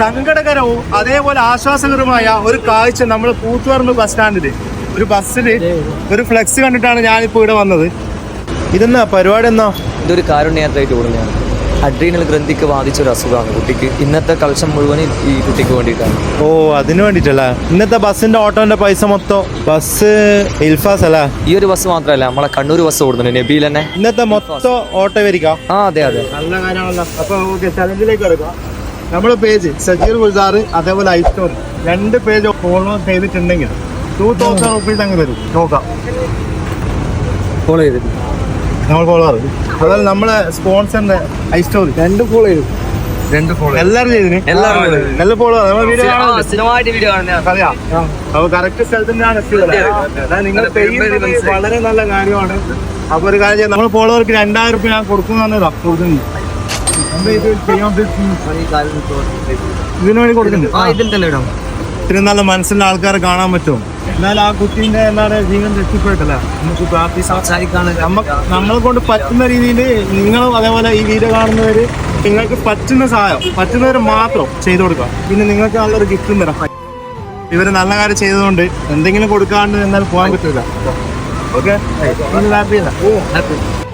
സങ്കടകരവും അതേപോലെ ആശ്വാസകരമായ ഒരു കാഴ്ച നമ്മൾ കൂത്തുപറമ്പ് ബസ് സ്റ്റാൻഡിൽ ഒരു ബസ്സിൽ ഒരു ഫ്ലെക്സ് കണ്ടിട്ടാണ് ഞാനിപ്പോ ഇവിടെ വന്നത്. ഇതെന്നാ പരിപാടി എന്നാ? ഇതൊരു കാരുണ്യയാത്രയായിട്ട് ഓടുന്നതാണ്. അഡ്രീനൽ ഗ്രന്ഥിക്ക് ബാധിച്ച ഒരു അസുഖമാണ് കുട്ടിക്ക്. ഇന്നത്തെ കളക്ഷൻ മുഴുവൻ ഈ കുട്ടിക്ക് വേണ്ടിയിട്ടാണ്. ഓ അതിനു വേണ്ടിട്ടല്ല ഇന്നത്തെ ബസ്സിന്റെ ഓട്ടോന്റെ പൈസ മൊത്തം ബസ് ഇൽഫാസ് അല്ല? ഈ ഒരു ബസ് മാത്രമല്ല നമ്മളെ കണ്ണൂർ ബസ് ഓടുന്നുണ്ട്. നബിയിൽ തന്നെ ഇന്നത്തെ മൊത്തം ഓട്ടോ വരിക ആ അതെ അതെ. നല്ല കാര്യമാണല്ലോ. അപ്പൊ ഓക്കെ ചലഞ്ചിലേക്ക് എടുക്കാം നമ്മുടെ പേജ് സജീർ ഗുൽസാർ അതേപോലെ ഐ ഐസ്റ്റോർ രണ്ട് പേജ് ഫോളോ ചെയ്തിട്ടുണ്ടെങ്കിൽ ടൂ തൗസൻഡ് റുപ്പീസ് അങ്ങ് തരും. നോക്കാം. ഫോളോ ചെയ്തിട്ട് നമ്മൾ ഫോളോ ചെയ്തു അതായത് നമ്മളെ സ്പോൺസറിന്റെ ഐ സ്റ്റോർ. രണ്ട് ഫോളോ ചെയ്തു. രണ്ട് ഫോളോ എല്ലാവരും ചെയ്തിന്? എല്ലാവരും നല്ല ഫോളോ നമ്മൾ വീഡിയോ അറിയാം. അപ്പൊ കറക്റ്റ് സ്ഥലത്തിന്റെ നിങ്ങൾ വളരെ നല്ല കാര്യമാണ്. അപ്പൊ ഒരു കാര്യം നമ്മൾ ഫോളോവർക്ക് രണ്ടായിരം റുപ്യ ഞാൻ കൊടുക്കുന്നതാണ് കൊടുക്കുന്നു ഇതിനു വേണ്ടി കൊടുക്കുന്നുണ്ട് ആ ഇതിൽ തന്നെ ഇടാം. ഇത്രയും നല്ല മനസ്സിലുള്ള ആൾക്കാരെ കാണാൻ പറ്റും. എന്നാൽ ആ കുട്ടീന്റെ എന്താണ് ജീവൻ രക്ഷപ്പെട്ടല്ല? നമുക്ക് പ്രാർത്ഥി സംസാരിക്കാണ് നമ്മ- നമ്മളെ കൊണ്ട് പറ്റുന്ന രീതിയിൽ നിങ്ങളും അതേപോലെ ഈ വീഡിയോ കാണുന്നവര് നിങ്ങൾക്ക് പറ്റുന്ന സഹായം പറ്റുന്നവർ മാത്രം ചെയ്തു കൊടുക്കുക. പിന്നെ നിങ്ങൾക്ക് നല്ലൊരു ഗിഫ്റ്റും തരാം. ഇവർ നല്ല കാര്യം ചെയ്തതുകൊണ്ട് എന്തെങ്കിലും കൊടുക്കാണ്ട് എന്നാൽ പോകാൻ പറ്റില്ല ഓക്കെ? Happy happy